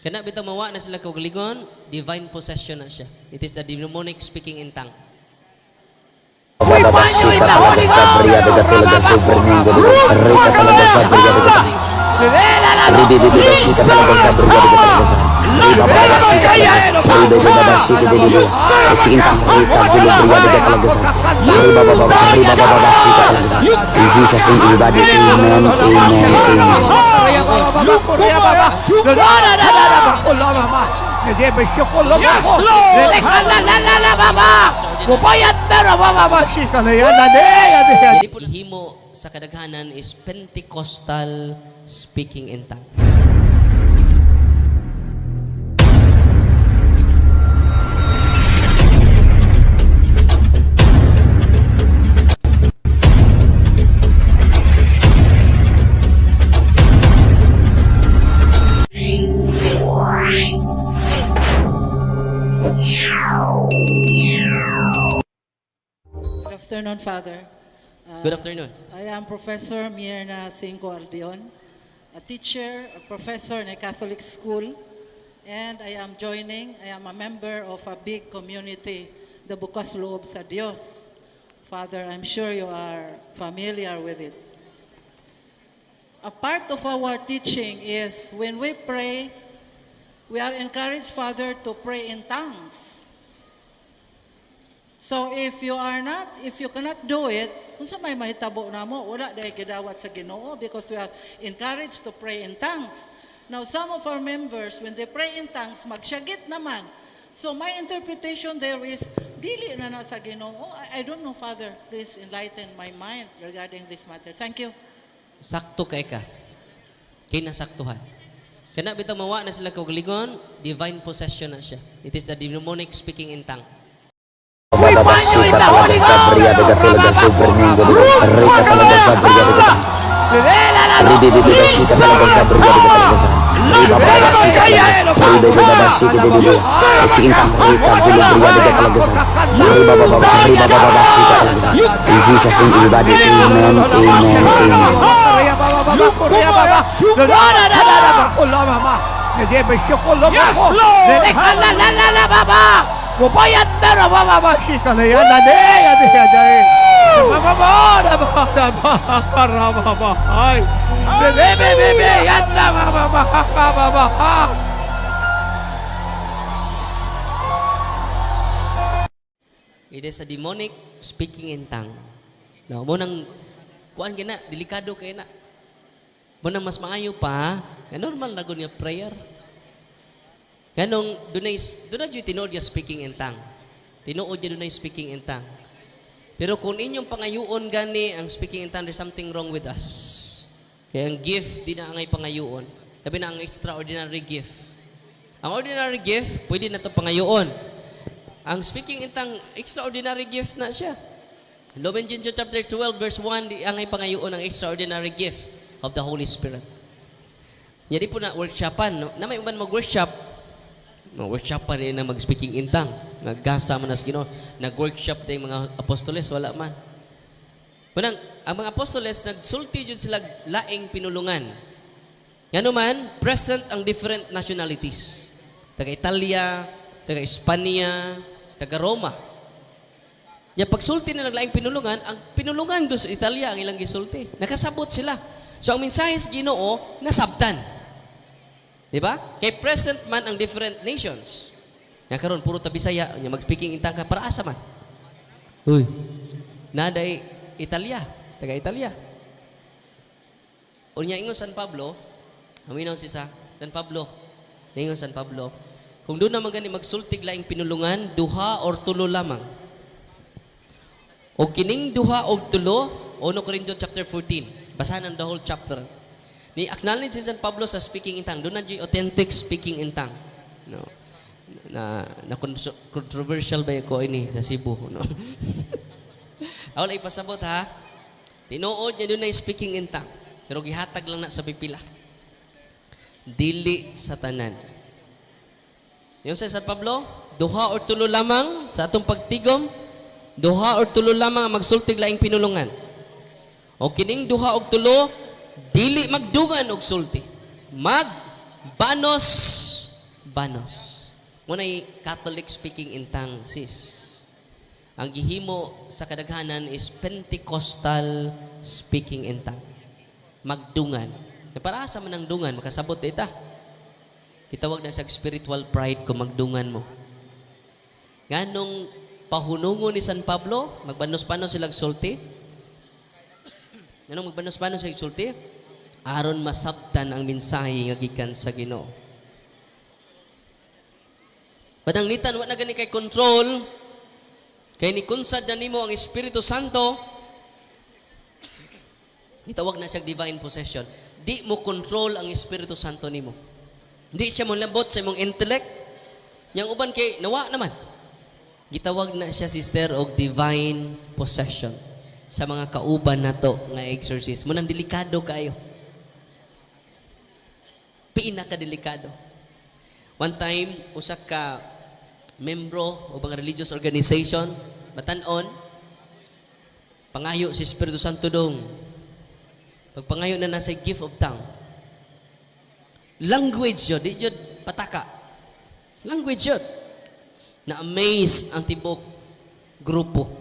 Kena bitaw mawa na sila kaugalingon, divine possession na siya. It is the demonic speaking in tongue. Ihimo sa kadaghanan is Pentecostal speaking in tongue. Afternoon, Father. Uh, Good afternoon. I am Professor Mirna Cinco Aldeon, a teacher, a professor in a Catholic school, and I am joining, I am a member of a big community, the Bukas Loob sa Dios. Father, I'm sure you are familiar with it. A part of our teaching is when we pray, we are encouraged, Father, to pray in tongues. So if you are not, if you cannot do it, unsa may mahitabo na mo, wala dahil gidawat sa Ginoo because we are encouraged to pray in tongues. Now some of our members, when they pray in tongues, magsyagit naman. So my interpretation there is, dili na na sa Ginoo. I, I don't know, Father. Please enlighten my mind regarding this matter. Thank you. Sakto kay ka. Kinasaktuhan. Kana bitaw mawa na sila kaugalingon, divine possession na siya. It is the demonic speaking in tongue. Bada suka suka suka suka It is a demonic speaking in tongue. No, mo nang kuan gina delikado kay na. Mo nang mas maayo pa, nga normal na gud nga prayer. Kanong dunay dunay jud tinuod nga speaking in tongue. Tinuod niya dunay speaking in tongue. Pero kung inyong pangayuon gani ang speaking in tongue, there's something wrong with us. Kaya ang gift, di na angay pangayuon. Sabi na ang extraordinary gift. Ang ordinary gift, pwede na ito pangayuon. Ang speaking in tongue, extraordinary gift na siya. Lobenjin chapter 12 verse 1, di angay pangayuon ang extraordinary gift of the Holy Spirit. Yadi po na workshopan, no? na may uman mag-workshop, mag-workshopan rin na mag-speaking in tongue. Naggasa man nas Ginoo. Nag-workshop din mga apostoles, wala man. Manang, ang mga apostoles, nagsulti jud sila laing pinulungan. Yan man, present ang different nationalities. Taga Italia, taga Espanya, taga Roma. Ya pagsulti nila laing pinulungan, ang pinulungan gusto Italia ang ilang gisulti. Nakasabot sila. So ang mensahe sa Ginoo nasabtan. Di ba? Kay present man ang different nations. Nga karon puro ta Bisaya, nya mag-speaking intang ka para asa man. Uy. Naday Italia, taga Italia. Unya ingon San Pablo, aminaw si sa San Pablo. Ingon San Pablo, kung doon naman gani magsultig laing pinulungan, duha or tulo lamang. O kining duha og tulo, 1 Corinto chapter 14. Basahan ang the whole chapter. Ni acknowledge si San Pablo sa speaking in tongue. Doon na authentic speaking in tongue. No. Na, na controversial ba ko ini sa Cebu, no? Awala ipasabot ha. Tinuod niya doon na speaking in tongue. Pero gihatag lang na sa pipila. Dili sa tanan. Yung sa San Pablo, duha or tulo lamang sa atong pagtigom, duha or tulo lamang ang magsultig laing pinulungan. O kining duha og tulo, dili magdugan og sulti. Magbanos banos. Muna'y Catholic speaking in tongues, sis. Ang gihimo sa kadaghanan is Pentecostal speaking in tongue. Magdungan. Para asa man ang dungan, makasabot ita. Kitawag na sa spiritual pride kung magdungan mo. Nganong pahunungo ni San Pablo, magbanos-banos silang sulti. Anong magbanos-banos silang sulti? Aron masabtan ang mensahe nga gikan sa Ginoo. Pananglitan wa na gani kay control kay ni kunsad na nimo ang Espiritu Santo Itawag na siyang divine possession. Di mo control ang Espiritu Santo nimo. Di siya mo labot sa imong intellect. Yang uban kay nawa naman. Gitawag na siya sister og divine possession sa mga kauban nato nga exorcist. Munang delikado kayo. Pinaka delikado. One time, usa ka membro o mga religious organization, matanon, pangayo si Espiritu Santo dong. Pagpangayo na nasa gift of tongue. Language yun, di yun pataka. Language yun. Na-amaze ang tibok grupo.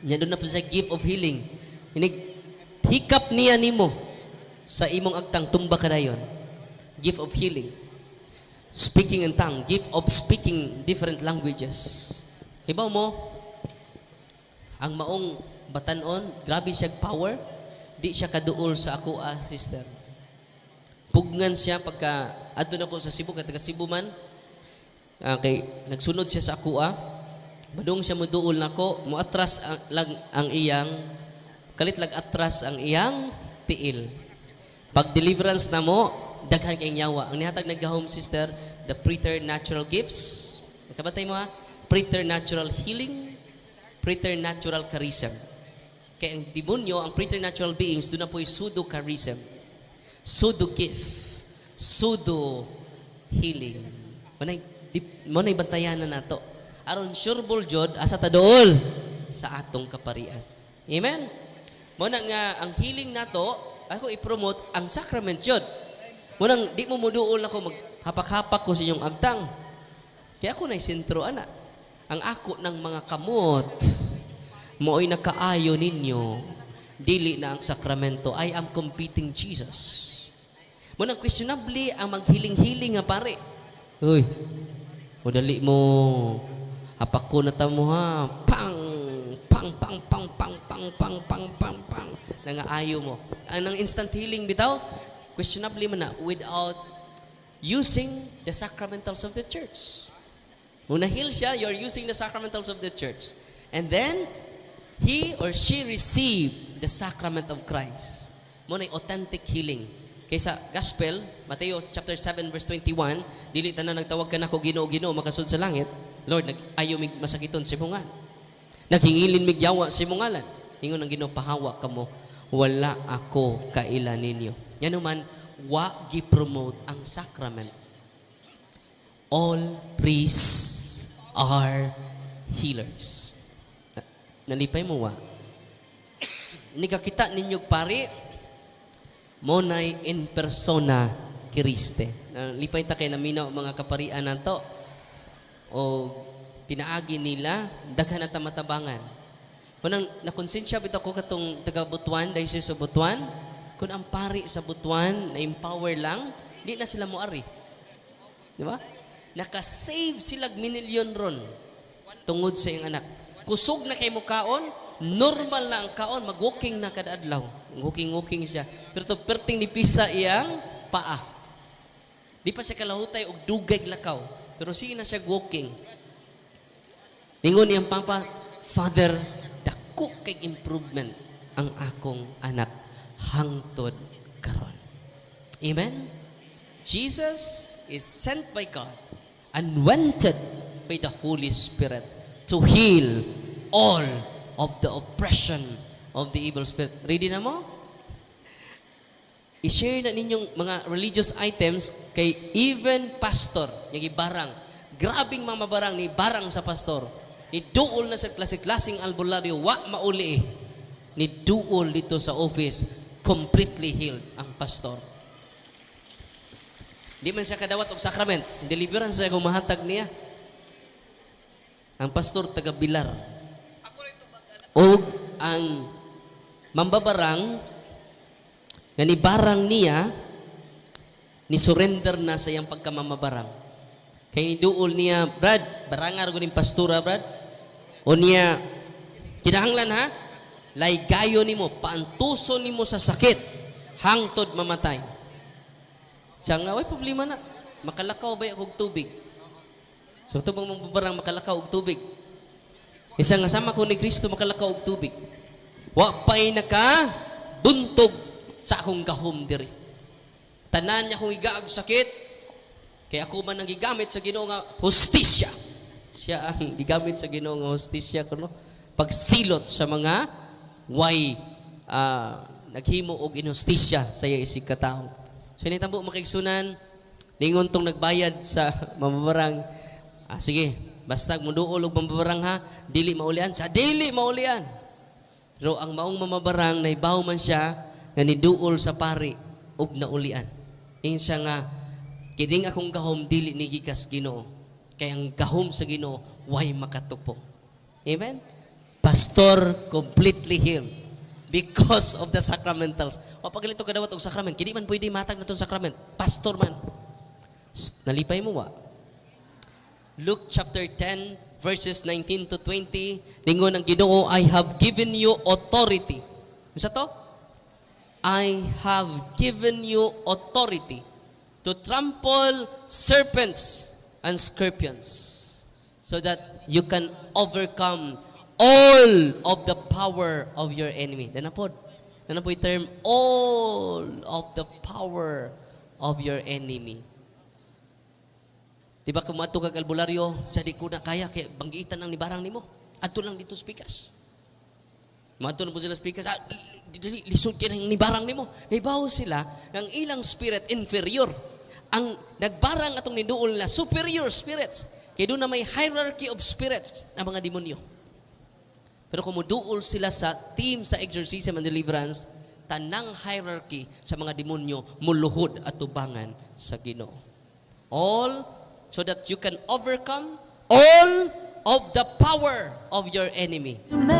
Nya doon na po sa gift of healing. Inig, hikap niya nimo sa imong agtang tumba kadayon. Gift of healing. Speaking in tongue, gift of speaking different languages. Ibaw mo, ang maong batanon, grabe siya power, di siya kaduol sa ako ah, sister. Pugnan siya pagka adto na ko sa Cebu, kay taga Cebu man, ah, kay nagsunod siya sa ako ah, Badung siya muduol nako, muatras ang, lag, ang iyang kalit lag atras ang iyang tiil. Pag deliverance na mo, daghan kay nyawa. Ang nihatag nagka-home sister, the preternatural gifts. Nakabatay mo ha? Preternatural healing, preternatural charism. Kaya ang demonyo, ang preternatural beings, doon na po yung pseudo charism. Pseudo gift. Pseudo healing. Manay, manay bantayan na nato aron surebol jud asa ta dool sa atong kaparian. Amen. Mo nga ang healing nato ako i-promote ang sacrament jud. Mo di mo muduol ako maghapak-hapak ko sa inyong agtang. Kaya ako na sentro ana. Ang ako ng mga kamot mooy nakaayo ninyo dili na ang sakramento I am competing Jesus. Mo nang questionably ang maghiling-hiling nga pare. Uy, Madali mo. Hapak ko na tamo ha. Pang! Pang, pang, pang, pang, pang, pang, pang, pang, pang. Nangaayo mo. Ang instant healing bitaw, questionably man na, without using the sacramentals of the church. Una heal siya, you're using the sacramentals of the church. And then, he or she received the sacrament of Christ. Muna authentic healing. Kaysa gospel, Mateo chapter 7 verse 21, dili tanan nagtawag ka nako Ginoo Ginoo makasud sa langit. Lord, nag ayo mig masakiton sa imong Naghingilin mig yawa sa imong ngalan. Ingon ang Ginoo pahawa kamo. Wala ako kaila ninyo. Yan naman, wa gi-promote ang sacrament. All priests are healers. Na- Nalipay mo wa? Nigakita ninyo pare, monay in persona Kiriste. Lipay ta kay naminaw mga kaparian nato o pinaagi nila daghan at matabangan. Kunang nakonsensya bitaw ko katong taga Butuan dahil sa Butuan, kung ang pari sa Butuan na empower lang, di na sila moari. Di ba? Nakasave sila minilyon ron tungod sa iyang anak. Kusog na kay mo kaon, normal na ang kaon, mag-walking na kada adlaw. Walking-walking siya. Pero to perting ni pisa iyang paa. Di pa siya kalahutay og dugay lakaw. Pero sige na siya walking. Ningon niyang papa, Father, dako kay improvement ang akong anak hangtod karon. Amen? Jesus is sent by God, anointed by the Holy Spirit to heal all of the oppression of the evil spirit. Ready na mo? I-share na ninyong mga religious items kay even pastor, yung ibarang. Grabing mga barang ni barang sa pastor. Ni duol na sa klase-klaseng albularyo, wa mauli eh. Ni duol dito sa office, completely healed ang pastor. Di man siya kadawat og sakrament. Deliverance siya kung mahatag niya. Ang pastor taga Bilar. Og ang mambabarang nga ni barang niya ni surrender na sa iyang pagkamamabarang. Kay duol niya, Brad, barangar ko ning pastura, Brad. O niya, kinahanglan ha, laygayo nimo, paantuso nimo sa sakit, hangtod mamatay. Siya nga, way problema na. Makalakaw ba akong tubig? So, ito bang mambabarang makalakaw og tubig? Isa nga sama ko ni Kristo makalakaw og tubig. Wa pa'y naka buntog sa akong gahom diri. Tanan niya kung igaag sakit, kaya ako man ang gigamit sa Ginoo nga hustisya. Siya ang gigamit sa Ginoo nga hustisya kuno. Pagsilot sa mga way ah, naghimo og inhustisya sa iya isig katao. So initabo makigsunan ningon tong nagbayad sa mamabarang ah, sige basta muduol og mamabarang ha dili maulian sa dili maulian pero ang maong mamabarang naibaw man siya nga niduol sa pari ug naulian. Siya nga kining akong gahom dili ni gikas Ginoo. Kay ang gahom sa Ginoo way makatupo. Amen. Pastor completely healed because of the sacramentals. O pagalito kadawat og sakrament, kini man pwede matag na tong sakrament. Pastor man. Nalipay mo wa? Luke chapter 10 verses 19 to 20 ningon ang Ginoo I have given you authority. Unsa to? I have given you authority to trample serpents and scorpions so that you can overcome all of the power of your enemy. Dana po. Yung term all of the power of your enemy. Di ba kung mato kag albularyo, sa di ko na kaya, kaya banggitan ang nibarang nimo. Ato lang dito speakers. Mato na po sila speakers, ah, dili, lisod kayo ng nibarang nimo. Naibaw sila ng ilang spirit inferior. Ang nagbarang atong niduol na superior spirits. Kaya doon na may hierarchy of spirits ang mga demonyo. Pero kung muduol sila sa team sa exorcism and deliverance, tanang hierarchy sa mga demonyo muluhod at tubangan sa Ginoo. All so that you can overcome all of the power of your enemy. To